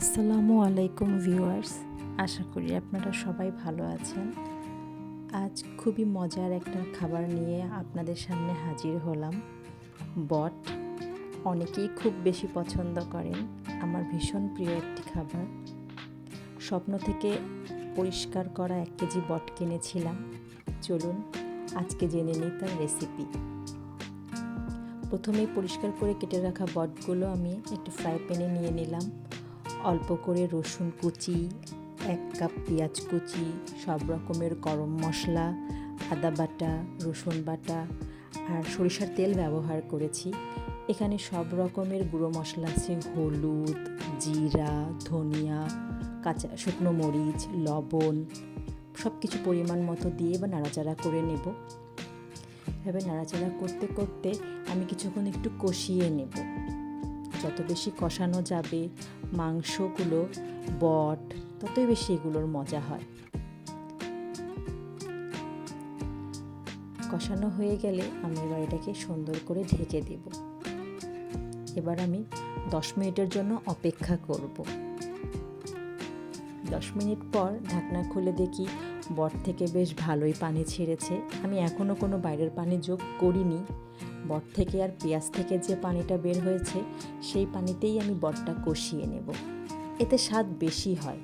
আসসালামু আলাইকুম ভিউয়ার্স, আশা করি আপনারা সবাই ভালো আছেন। আজ খুবই মজার একটা খাবার নিয়ে আপনাদের সামনে হাজির হলাম। বট, অনেকেই খুব বেশি পছন্দ করেন। আমার ভীষণ প্রিয় একটি খাবার। স্বপ্ন থেকে পরিষ্কার করা এক কেজি বট কিনেছিলাম। চলুন, আজকে জেনে নিই তার রেসিপি প্রথমেই পরিষ্কার করে কেটে রাখা বটগুলো আমি একটু ফ্রাই প্যানে নিয়ে নিলাম। অল্প করে রসুন কুচি, এক কাপ পেঁয়াজ কুচি, সব রকমের গরম মশলা, আদা বাটা, রসুন বাটা আর সরিষার তেল ব্যবহার করেছি। এখানে সব রকমের গুঁড়ো মশলা আছে, হলুদ, জিরা, ধনিয়া, কাঁচা, শুকনো মরিচ, লবণ সব কিছু পরিমাণ মতো দিয়ে বা নাড়াচাড়া করে নেব। এভাবে নাড়াচাড়া করতে করতে আমি কিছুক্ষণ একটু কষিয়ে নেব। যত বেশি কষানো যাবে, মাংসগুলো, বট, ততই বেশি এগুলোর মজা হয়। কষানো হয়ে গেলে আমি এবার এটাকে সুন্দর করে ঢেকে দেব। এবার আমি দশ মিনিটের জন্য অপেক্ষা করব। দশ মিনিট পর ঢাকনা খুলে দেখি বট থেকে বেশ ভালোই পানি ছেড়েছে। আমি এখনও কোনো বাইরের পানি যোগ করিনি। বট থেকে আর পেঁয়াজ থেকে যে পানিটা বের হয়েছে, সেই পানিতেই আমি বটটা কষিয়ে নেব। এতে স্বাদ বেশি হয়।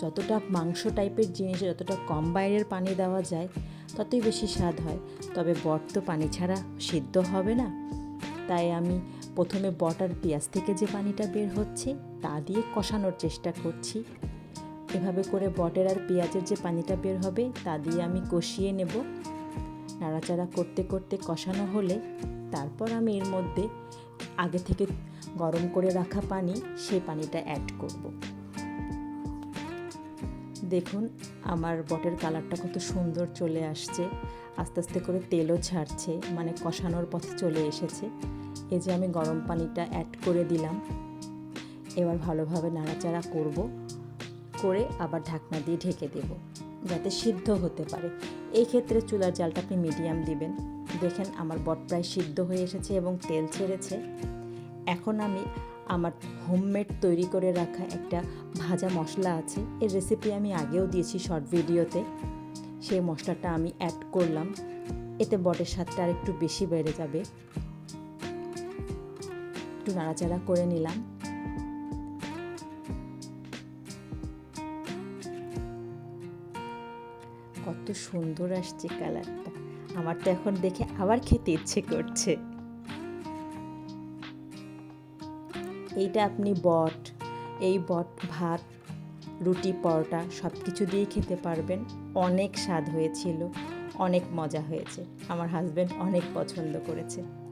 যতটা মাংস টাইপের জিনিস, যতটা কম বাইরের পানি দেওয়া যায়, ততই বেশি স্বাদ হয়। তবে বট তো পানি ছাড়া সিদ্ধ হবে না। তাই আমি প্রথমে বট আর পেঁয়াজ থেকে যে পানিটা বের হচ্ছে, তা দিয়ে কষানোর চেষ্টা করছি। এভাবে করে বটের আর পেঁয়াজের যে পানিটা বের হবে, তা দিয়ে আমি কষিয়ে নেব। নাড়াচাড়া করতে করতে কষানো হলে তারপর আমি এর মধ্যে আগে থেকে গরম করে রাখা পানি, সেই পানিটা অ্যাড করব। দেখুন, আমার বটের কালারটা কত সুন্দর চলে আসছে। আস্তে আস্তে করে তেলও ছাড়ছে মানে কষানোর পথে চলে এসেছে। এই যে আমি গরম পানিটা অ্যাড করে দিলাম। এবার ভালোভাবে নাড়াচাড়া করব। করে আবার ঢাকনা দিয়ে ঢেকে দেব, যাতে সিদ্ধ হতে পারে। এই ক্ষেত্রে চুলার জালটা আপনি মিডিয়াম দিবেন। দেখেন আমার বট প্রায় সিদ্ধ হয়ে এসেছে এবং তেল ছেড়েছে। এখন আমি আমার হোমমেড তৈরি করে রাখা একটা ভাজা মশলা আছে। এর রেসিপি আমি আগেও দিয়েছি শর্ট ভিডিওতে সেই মশলাটা আমি অ্যাড করলাম। এতে বটের স্বাদটা আর একটু বেশি বেড়ে যাবে। একটু নাড়াচাড়া করে নিলাম। কত সুন্দর আসছে কালারটা। আমার তো এখন দেখে আবার খেতে ইচ্ছে করছে। এইটা আপনি বট, এই বট, ভাত, রুটি, পরোটা সব কিছু দিয়ে খেতে পারবেন। অনেক স্বাদ হয়েছিল, অনেক মজা হয়েছে। আমার হাজব্যান্ড অনেক পছন্দ করেছে।